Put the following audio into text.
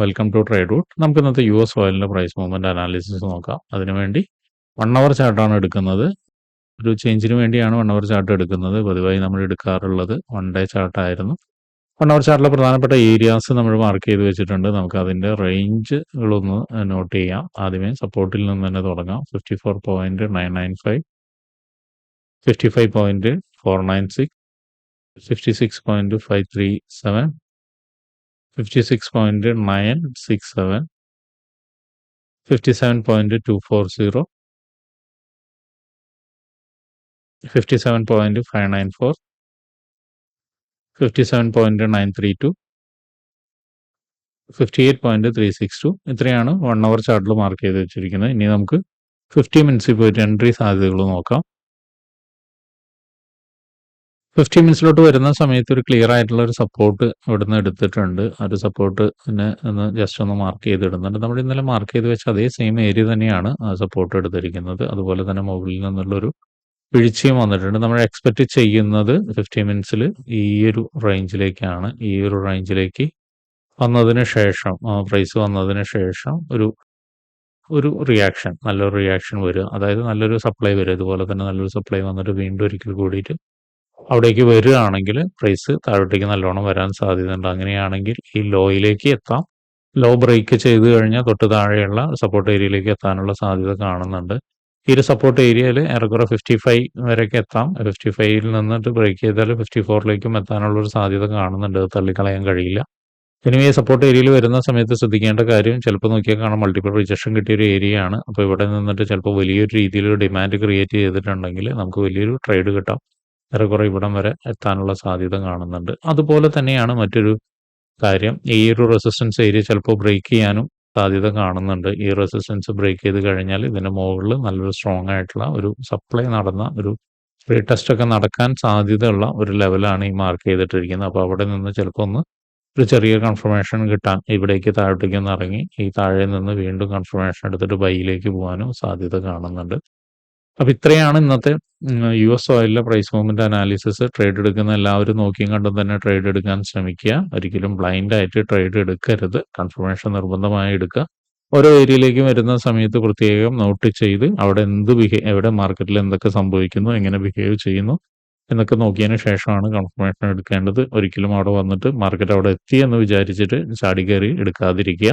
Welcome to trade route നമുക്ക് ഇന്നത്തെ U S ഓയിലിന്റെ പ്രൈസ് മൂവ്മെന്റ് അനാലിസിസ് നോക്കാം. അതിനുവേണ്ടി വൺ അവർ ചാർട്ടാണ് എടുക്കുന്നത്. ഒരു ചേഞ്ചിന് വേണ്ടിയാണ് വൺ അവർ ചാർട്ട് എടുക്കുന്നത്. പതിവായി നമ്മൾ എടുക്കാറുള്ളത്. വൺ ഡേ ചാർട്ടായിരുന്നു വൺ അവർ ചാർട്ടിലെ പ്രധാനപ്പെട്ട ഏരിയാസ് നമ്മൾ മാർക്ക് ചെയ്ത് വെച്ചിട്ടുണ്ട്. നമുക്ക് അതിന്റെ റേഞ്ചുകളൊന്ന് നോട്ട് ചെയ്യാം. ആദ്യമേ സപ്പോർട്ടിൽ നിന്ന് തന്നെ തുടങ്ങാം. Fifty four point nine nine five fifty five point four nine six fifty six point five three seven fifty ഇത്രയാണ് വൺ അവർ ചാർട്ടിൽ മാർക്ക് ചെയ്ത് വെച്ചിരിക്കുന്നത്. ഇനി നമുക്ക് ഫിഫ്റ്റി മിനിറ്റ്സിൽ പോയിട്ട് എൻട്രി സാധ്യതകൾ നോക്കാം. ഫിഫ്റ്റി മിനിറ്റ്സിലോട്ട് വരുന്ന സമയത്ത് ഒരു ക്ലിയർ ആയിട്ടുള്ള ഒരു സപ്പോർട്ട് ഇവിടുന്ന് എടുത്തിട്ടുണ്ട്. ആ ഒരു സപ്പോർട്ട് ഒന്ന് ജസ്റ്റ് ഒന്ന് മാർക്ക് ചെയ്ത് ഇടുന്നുണ്ട് നമ്മൾ ഇന്നലെ മാർക്ക് ചെയ്ത് വെച്ച അതേ സെയിം ഏരിയ തന്നെയാണ് ആ സപ്പോർട്ട് എടുത്തിരിക്കുന്നത്. അതുപോലെ തന്നെ മുകളിൽ നിന്നുള്ളൊരു വീഴ്ചയും വന്നിട്ടുണ്ട്. നമ്മൾ എക്സ്പെക്ട് ചെയ്യുന്നത് ഫിഫ്റ്റി മിനിറ്റ്സിൽ ഈ ഒരു റേഞ്ചിലേക്കാണ് ഈ ഒരു റേഞ്ചിലേക്ക് വന്നതിന് ശേഷം പ്രൈസ് വന്നതിന് ശേഷം ഒരു ഒരു റിയാക്ഷൻ നല്ലൊരു റിയാക്ഷൻ വരിക. അതായത് നല്ലൊരു സപ്ലൈ വരിക. ഇതുപോലെ തന്നെ നല്ലൊരു സപ്ലൈ വന്നിട്ട് വീണ്ടും ഒരിക്കൽ കൂടിയിട്ട് അവിടേക്ക് വരികയാണെങ്കിൽ പ്രൈസ് താഴോട്ടേക്ക് നല്ലോണം വരാൻ സാധ്യതയുണ്ട്. അങ്ങനെയാണെങ്കിൽ ഈ ലോയിലേക്ക് എത്താം. ലോ ബ്രേക്ക് ചെയ്ത് കഴിഞ്ഞാൽ തൊട്ട് താഴെയുള്ള സപ്പോർട്ട് ഏരിയയിലേക്ക് എത്താനുള്ള സാധ്യത കാണുന്നുണ്ട്. ഈ ഒരു സപ്പോർട്ട് ഏരിയയിൽ ഏറെക്കുറെ ഫിഫ്റ്റി ഫൈവ് വരെയൊക്കെ എത്താം. ഫിഫ്റ്റി ഫൈവിൽ നിന്നിട്ട് ബ്രേക്ക് ചെയ്താൽ ഫിഫ്റ്റി ഫോറിലേക്കും എത്താനുള്ള ഒരു സാധ്യത കാണുന്നുണ്ട്. തള്ളിക്കളയാൻ കഴിയില്ല. ഇനി ഈ സപ്പോർട്ട് ഏരിയയിൽ വരുന്ന സമയത്ത് ശ്രദ്ധിക്കേണ്ട കാര്യം ചിലപ്പോൾ നോക്കിയാൽ കാണാം. മൾട്ടിപ്പിൾ റിജക്ഷൻ കിട്ടിയ ഒരു ഏരിയ ആണ്. അപ്പോൾ ഇവിടെ നിന്നിട്ട് ചിലപ്പോൾ വലിയൊരു രീതിയിൽ ഡിമാൻഡ് ക്രിയേറ്റ് ചെയ്തിട്ടുണ്ടെങ്കിൽ നമുക്ക് വലിയൊരു ട്രേഡ് കിട്ടാം. ഏറെക്കുറെ ഇവിടം വരെ എത്താനുള്ള സാധ്യത കാണുന്നുണ്ട്. അതുപോലെ തന്നെയാണ് മറ്റൊരു കാര്യം. ഈ ഒരു റെസിസ്റ്റൻസ് ഏരിയ ചിലപ്പോൾ ബ്രേക്ക് ചെയ്യാനും സാധ്യത കാണുന്നുണ്ട്. ഈ റെസിസ്റ്റൻസ് ബ്രേക്ക് ചെയ്ത് കഴിഞ്ഞാൽ ഇതിന്റെ മുകളിൽ നല്ലൊരു സ്ട്രോങ് ആയിട്ടുള്ള ഒരു സപ്ലൈ നടന്ന ഒരു ഫ്രീ ടെസ്റ്റ് ഒക്കെ നടക്കാൻ സാധ്യതയുള്ള ഒരു ലെവലാണ് ഈ മാർക്ക് ചെയ്തിട്ടിരിക്കുന്നത്. അപ്പോൾ അവിടെ നിന്ന് ചിലപ്പോൾ ഒന്ന് ഒരു ചെറിയ കൺഫർമേഷൻ കിട്ടാൻ ഇവിടേക്ക് താഴോട്ടേക്ക് ഒന്ന് ഇറങ്ങി ഈ താഴെ നിന്ന് വീണ്ടും കൺഫർമേഷൻ എടുത്തിട്ട് ബൈയിലേക്ക് പോകാനും സാധ്യത കാണുന്നുണ്ട്. അപ്പോൾ ഇത്രയാണ് ഇന്നത്തെ യു എസ് ഓയിലിലെ പ്രൈസ് മൂവ്മെന്റ് അനാലിസിസ് ട്രേഡ് എടുക്കുന്ന എല്ലാവരും നോക്കിയും കണ്ടും തന്നെ ട്രേഡ് എടുക്കാൻ ശ്രമിക്കുക. ഒരിക്കലും ബ്ലൈൻഡ് ആയിട്ട് ട്രേഡ് എടുക്കരുത്. കൺഫർമേഷൻ നിർബന്ധമായി എടുക്കുക. ഓരോ ഏരിയയിലേക്കും വരുന്ന സമയത്ത് പ്രത്യേകം നോട്ട് ചെയ്ത് അവിടെ എന്ത് ബിഹേ എവിടെ മാർക്കറ്റിൽ എന്തൊക്കെ സംഭവിക്കുന്നു എങ്ങനെ ബിഹേവ് ചെയ്യുന്നു എന്നൊക്കെ നോക്കിയതിന് ശേഷമാണ് കൺഫർമേഷൻ എടുക്കേണ്ടത്. ഒരിക്കലും അവിടെ വന്നിട്ട് മാർക്കറ്റ് അവിടെ എത്തി എന്ന് വിചാരിച്ചിട്ട് ചാടി കയറി എടുക്കാതിരിക്കുക.